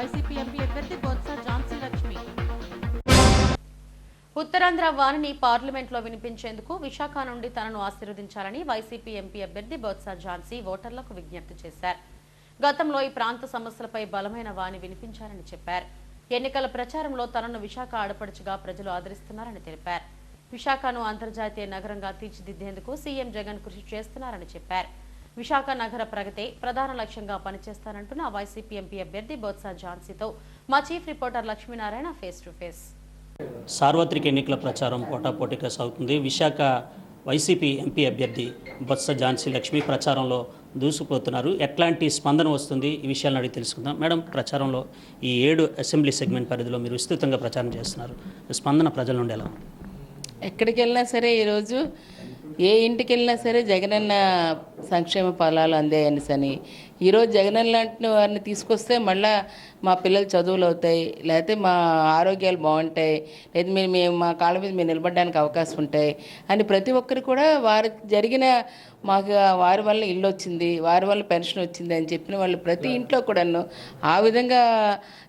YCP MP అభ్యర్థి బొత్స ఝాన్సీ లక్ష్మి. ఉత్తరాంధ్ర వాణిని పార్లమెంట్లో వినిపించేందుకు విశాఖ నుండి తనను ఆశీర్వదించాలని వైసీపీ ఎంపీ అభ్యర్థి బొత్స ఝాన్సీ ఓటర్లకు విజ్ఞప్తి చేశారు. గతంలో ఈ ప్రాంత సమస్యలపై బలమైన వాణి వినిపించారని చెప్పారు. ఎన్నికల ప్రచారంలో తనను విశాఖ ఆడపడుచుగా ప్రజలు ఆదరిస్తున్నారని తెలిపారు. విశాఖను అంతర్జాతీయ నగరంగా తీర్చిదిద్దేందుకు సీఎం జగన్ కృషి చేస్తున్నారని చెప్పారు. విశాఖ నగర ప్రగతే ప్రధాన లక్ష్యంగా పనిచేస్తానంటున్న వైసీపీ ఎంపీ అభ్యర్థి బొత్స ఝాన్సీతో మా chief reporter Lakshminarayana face to face సార్వత్రిక ఎన్నికల ప్రచారం పోటాపోటీగా సాగుతుంది. విశాఖ వైసీపీ ఎంపీ అభ్యర్థి బొత్స ఝాన్సీ లక్ష్మి ప్రచారంలో దూసుకుపోతున్నారు. ఎట్లాంటి స్పందన వస్తుంది? ఈ విషయాలను అడిగి తెలుసుకుందాం. మేడం ప్రచారంలో ఈ ఏడు అసెంబ్లీ సెగ్మెంట్ పరిధిలో మీరు విస్తృతంగా ప్రచారం చేస్తున్నారు. స్పందన ప్రజల నుండి ఎలా ఉంది? ఎక్కడికి వెళ్ళినా సరే ఈరోజు ఏ ఇంటికి వెళ్ళినా సరే జగనన్న సంక్షేమ ఫలాలు అందాయనిసని ఈరోజు జగనన్న లాంటి వారిని తీసుకొస్తే మళ్ళా మా పిల్లలు చదువులు అవుతాయి లేకపోతే మా ఆరోగ్యాలు బాగుంటాయి లేదా మేము మేము మా కాళ్ళ మీద మేము నిలబడడానికి అవకాశం ఉంటాయి అని ప్రతి ఒక్కరు కూడా వారికి జరిగిన మాకు వారి వల్ల ఇల్లు వచ్చింది వారి వల్ల పెన్షన్ వచ్చింది అని చెప్పిన వాళ్ళు ప్రతి ఇంట్లో కూడాను ఆ విధంగా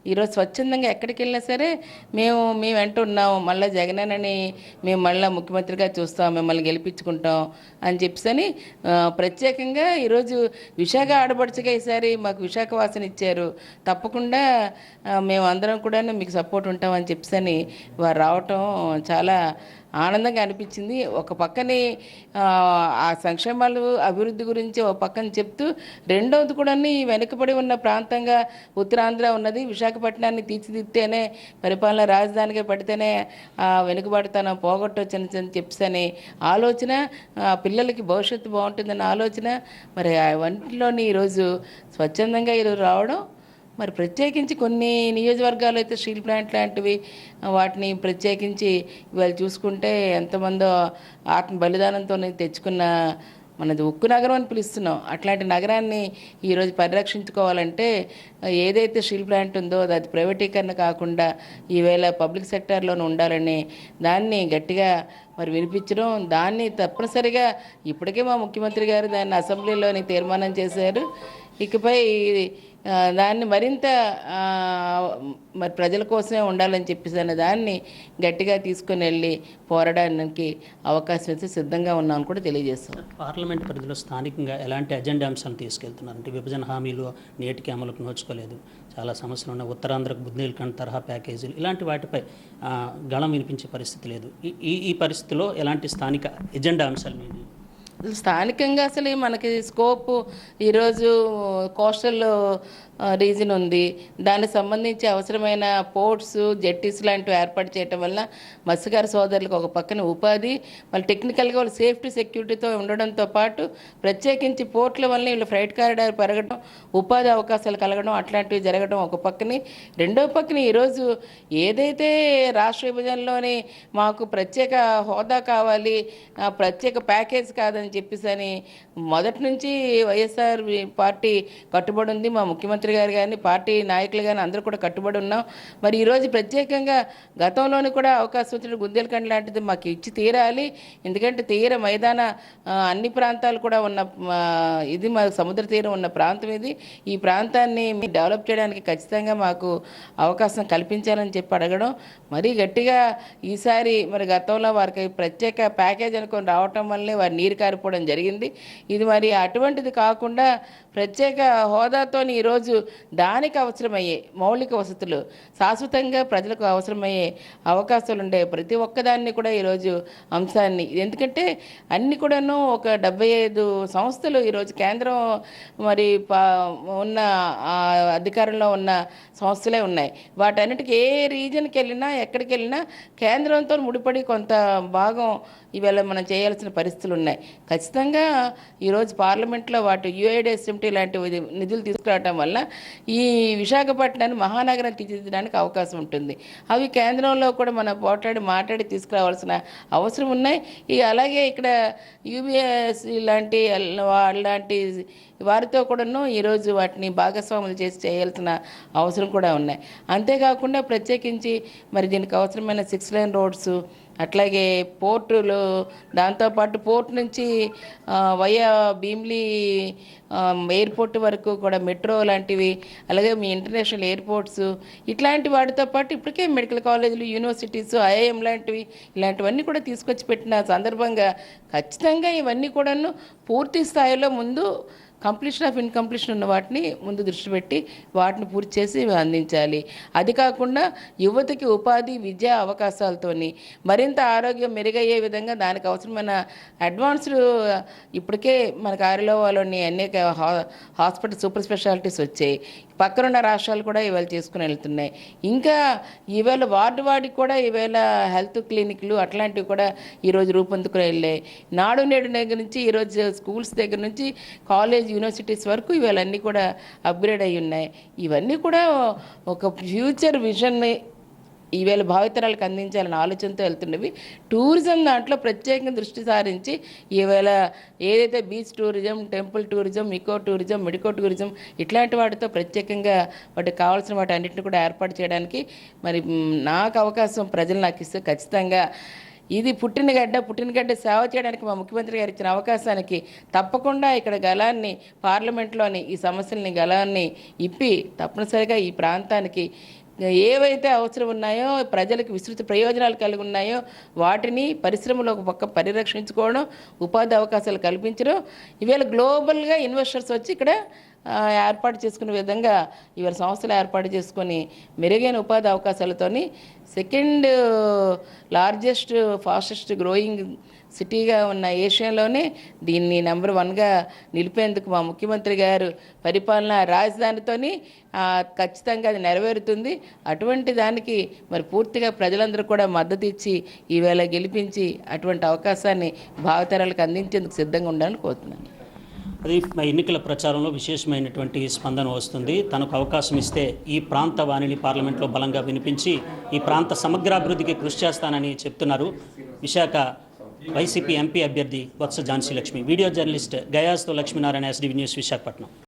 ఈరోజు స్వచ్ఛందంగా ఎక్కడికి వెళ్ళినా సరే మేము మేము వెంట ఉన్నాం మళ్ళీ జగనన్నని మేము మళ్ళీ ముఖ్యమంత్రిగా చూస్తాం మిమ్మల్ని గెలిపించుకుంటాం అని చెప్పేసి ప్రత్యేకంగా ఈరోజు విశాఖ ఆడపడుచుగా ఈసారి మాకు విశాఖ వాసన ఇచ్చారు. తప్పకుండా మేము అందరం కూడా మీకు సపోర్ట్ ఉంటామని చెప్పేసి వారు రావటం చాలా ఆనందంగా అనిపించింది. ఒక పక్కనే ఆ, సంక్షేమాలు అభివృద్ధి గురించి ఒక పక్కన చెప్తూ రెండవది కూడా వెనుకబడి ఉన్న ప్రాంతంగా ఉత్తరాంధ్ర ఉన్నది. విశాఖపట్నాన్ని తీర్చిదిద్దితేనే పరిపాలన రాజధానిగా పడితేనే ఆ వెనుకబడతాను పోగొట్టొచ్చని అని చెప్పని ఆలోచన పిల్లలకి భవిష్యత్తు బాగుంటుందన్న ఆలోచన. మరి ఆ వంటిలోని ఈరోజు స్వచ్ఛందంగా ఈరోజు రావడం మరి ప్రత్యేకించి కొన్ని నియోజకవర్గాలు అయితే స్టీల్ ప్లాంట్ లాంటివి వాటిని ప్రత్యేకించి ఇవాళ చూసుకుంటే ఎంతమందో ఆత్మ బలిదానంతో తెచ్చుకున్న మనది ఉక్కు నగరం అని పిలుస్తున్నాం. అట్లాంటి నగరాన్ని ఈరోజు పరిరక్షించుకోవాలంటే ఏదైతే స్టీల్ ప్లాంట్ ఉందో అది ప్రైవేటీకరణ కాకుండా ఈవేళ పబ్లిక్ సెక్టార్లోనే ఉండాలని దాన్ని గట్టిగా మరి వినిపించడం దాన్ని తప్పనిసరిగా ఇప్పటికే మా ముఖ్యమంత్రి గారు దాన్ని అసెంబ్లీలోని తీర్మానం చేశారు. ఇకపై దాన్ని మరింత మరి ప్రజల కోసమే ఉండాలని చెప్పేసి అనే దాన్ని గట్టిగా తీసుకుని వెళ్ళి పోరాడడానికి అవకాశం ఇస్తే సిద్ధంగా ఉన్నామని కూడా తెలియజేస్తాం. పార్లమెంట్ పరిధిలో స్థానికంగా ఎలాంటి అజెండా అంశాలు తీసుకెళ్తున్నారు? అంటే విభజన హామీలు నేటికి అమలుకు నోచుకోలేదు. చాలా సమస్యలు ఉన్నాయి. ఉత్తరాంధ్రకు బుద్ధిల్ఖండ్ తరహా ప్యాకేజీలు ఇలాంటి వాటిపై గళం వినిపించే పరిస్థితి లేదు. ఈ- ఈ పరిస్థితిలో ఎలాంటి స్థానిక ఎజెండా అంశాలు మీరు స్థానికంగా అసలు మనకి స్కోప్ ఈరోజు కోస్టల్ రీజన్ ఉంది. దానికి సంబంధించి అవసరమైన పోర్ట్స్ జెట్టీస్ లాంటివి ఏర్పాటు చేయటం వల్ల మత్స్యకార సోదరులకు ఒక పక్కన ఉపాధి వాళ్ళు టెక్నికల్గా వాళ్ళు సేఫ్టీ సెక్యూరిటీతో ఉండడంతో పాటు ప్రత్యేకించి పోర్ట్ల వల్ల వీళ్ళు ఫ్రైట్ కారిడార్ పెరగడం ఉపాధి అవకాశాలు కలగడం అట్లాంటివి జరగడం ఒక పక్కని. రెండో పక్కన ఈరోజు ఏదైతే రాష్ట్ర విభజనలోని మాకు ప్రత్యేక హోదా కావాలి ప్రత్యేక ప్యాకేజ్ కాదని చెప్పేసి అని మొదటి నుంచి వైఎస్ఆర్ పార్టీ కట్టుబడి ఉంది. మా ముఖ్యమంత్రి గారు కానీ పార్టీ నాయకులు కానీ అందరూ కూడా కట్టుబడి ఉన్నాం. మరి ఈరోజు ప్రత్యేకంగా గతంలోని కూడా అవకాశం వచ్చిన గుందేలకండ్ లాంటిది మాకు ఇచ్చి తీరాలి. ఎందుకంటే తీర మైదాన అన్ని ప్రాంతాలు కూడా ఉన్న ఇది మా సముద్ర తీరం ఉన్న ప్రాంతం ఇది. ఈ ప్రాంతాన్ని డెవలప్ చేయడానికి ఖచ్చితంగా మాకు అవకాశం కల్పించాలని చెప్పి అడగడం. మరీ గట్టిగా ఈసారి మరి గతంలో వారికి ప్రత్యేక ప్యాకేజ్ అనుకొని రావటం వల్లే వారి నీరు కారిపోవడం జరిగింది. ఇది మరి అటువంటిది కాకుండా ప్రత్యేక హోదాతోని ఈరోజు దానికి అవసరమయ్యే మౌలిక వసతులు శాశ్వతంగా ప్రజలకు అవసరమయ్యే అవకాశాలు ఉండే ప్రతి ఒక్కదాన్ని కూడా ఈరోజు అంశాన్ని ఎందుకంటే అన్ని కూడాను ఒక డెబ్బై ఐదు సంస్థలు ఈరోజు కేంద్రం మరి పా ఉన్న అధికారంలో ఉన్న సంస్థలే ఉన్నాయి. వాటన్నిటికీ ఏ రీజన్కి వెళ్ళినా ఎక్కడికి వెళ్ళినా కేంద్రంతో ముడిపడి కొంత భాగం ఇవాళ మనం చేయాల్సిన పరిస్థితులు ఉన్నాయి ఖచ్చితంగా ఈరోజు పార్లమెంట్లో వాటి యుఐడిఎస్ఎంటీ లాంటి నిధులు తీసుకురావటం వల్ల ఈ విశాఖపట్నాన్ని మహానగరం తీర్చిదిద్దడానికి అవకాశం ఉంటుంది. అవి కేంద్రంలో కూడా మనం పోట్లాడి మాట్లాడి తీసుకురావాల్సిన అవసరం ఉన్నాయి. ఇక అలాగే ఇక్కడ యూబీఎస్ లాంటి లాంటి వారితో కూడాను ఈరోజు వాటిని భాగస్వాములు చేసి చేయాల్సిన అవసరం కూడా ఉన్నాయి. అంతేకాకుండా ప్రత్యేకించి మరి దీనికి అవసరమైన సిక్స్ లైన్ రోడ్స్ అట్లాగే పోర్టులు దాంతోపాటు పోర్ట్ నుంచి వయా భీమ్లీ ఎయిర్పోర్ట్ వరకు కూడా మెట్రో లాంటివి అలాగే మీ ఇంటర్నేషనల్ ఎయిర్పోర్ట్స్ ఇట్లాంటి వాటితో పాటు ఇప్పటికే మెడికల్ కాలేజీలు యూనివర్సిటీస్ ఐఐఎం లాంటివి ఇలాంటివన్నీ కూడా తీసుకొచ్చి పెట్టిన సందర్భంగా ఖచ్చితంగా ఇవన్నీ కూడాను పూర్తి స్థాయిలో ముందు కంప్లీషన్ ఆఫ్ ఇన్కంప్లీషన్ ఉన్న వాటిని ముందు దృష్టి పెట్టి వాటిని పూర్తి చేసి అందించాలి. అది కాకుండా యువతకి ఉపాధి విద్యా అవకాశాలతోని మరింత ఆరోగ్యం మెరుగయ్యే విధంగా దానికి అవసరమైన అడ్వాన్స్డ్ ఇప్పటికే మనకు ఆరిలోవాలోని అనేక హా- హాస్పిటల్ సూపర్ స్పెషాలిటీస్ వచ్చాయి. పక్కనున్న రాష్ట్రాలు కూడా ఇవాళ చేసుకుని వెళ్తున్నాయి. ఇంకా ఈవేళ వార్డు వాడికి కూడా ఈవేళ హెల్త్ క్లినిక్లు అట్లాంటివి కూడా ఈరోజు రూపొందుకుని వెళ్ళాయి. నాడు నేడు దగ్గర నుంచి ఈరోజు స్కూల్స్ దగ్గర నుంచి కాలేజ్ యూనివర్సిటీస్ వరకు ఇవన్నీ కూడా అప్గ్రేడ్ అయి ఉన్నాయి. ఇవన్నీ కూడా ఒక ఫ్యూచర్ విజన్ని ఈవేళ భావితరాలకు అందించాలని ఆలోచనతో వెళ్తున్నవి. టూరిజం దాంట్లో ప్రత్యేకంగా దృష్టి సారించి ఈవేళ ఏదైతే beach tourism temple tourism eco tourism medico tourism ఇట్లాంటి వాటితో ప్రత్యేకంగా వాటికి కావాల్సిన వాటి అన్నింటిని కూడా ఏర్పాటు చేయడానికి మరి నాకు అవకాశం ప్రజలు నాకు ఇస్తే ఖచ్చితంగా ఇది పుట్టినగడ్డ పుట్టినగడ్డ సేవ చేయడానికి మా ముఖ్యమంత్రి గారు ఇచ్చిన అవకాశానికి తప్పకుండా ఇక్కడ గలాన్ని పార్లమెంట్లోని ఈ సమస్యల్ని గలాన్ని ఇప్పి తప్పనిసరిగా ఈ ప్రాంతానికి ఏవైతే అవసరం ఉన్నాయో ప్రజలకు విస్తృత ప్రయోజనాలు కలిగి ఉన్నాయో వాటిని పరిశ్రమలో ఒక పక్క పరిరక్షించుకోవడం ఉపాధి అవకాశాలు కల్పించడం ఇవాళ గ్లోబల్గా ఇన్వెస్టర్స్ వచ్చి ఇక్కడ ఏర్పాటు చేసుకునే విధంగా ఇవాళ సంస్థలు ఏర్పాటు చేసుకొని మెరుగైన ఉపాధి అవకాశాలతోని సెకండ్ లార్జెస్ట్ ఫాస్టెస్ట్ గ్రోయింగ్ సిటీగా ఉన్న ఏషియాలోనే దీన్ని నెంబర్ వన్గా నిలిపేందుకు మా ముఖ్యమంత్రి గారు పరిపాలన రాజధానితోని ఖచ్చితంగా అది నెరవేరుతుంది. అటువంటి దానికి మరి పూర్తిగా ప్రజలందరూ కూడా మద్దతు ఇచ్చి ఈవేళ గెలిపించి అటువంటి అవకాశాన్ని భావితరాలకు అందించేందుకు సిద్ధంగా ఉండాలని కోరుతున్నాను. అది మా ఎన్నికల ప్రచారంలో విశేషమైనటువంటి స్పందన వస్తుంది. తనకు అవకాశం ఇస్తే ఈ ప్రాంత వాణిని పార్లమెంట్లో బలంగా వినిపించి ఈ ప్రాంత సమగ్రాభివృద్ధికి కృషి చేస్తానని చెప్తున్నారు. విశాఖ వైసీపీ ఎంపీ అభ్యర్థి వత్స ఝాన్సీ లక్ష్మి. వీడియో జర్నలిస్ట్ గయాస్తో లక్ష్మీనారాయణ ఎస్డీవీ న్యూస్ విశాఖపట్నం.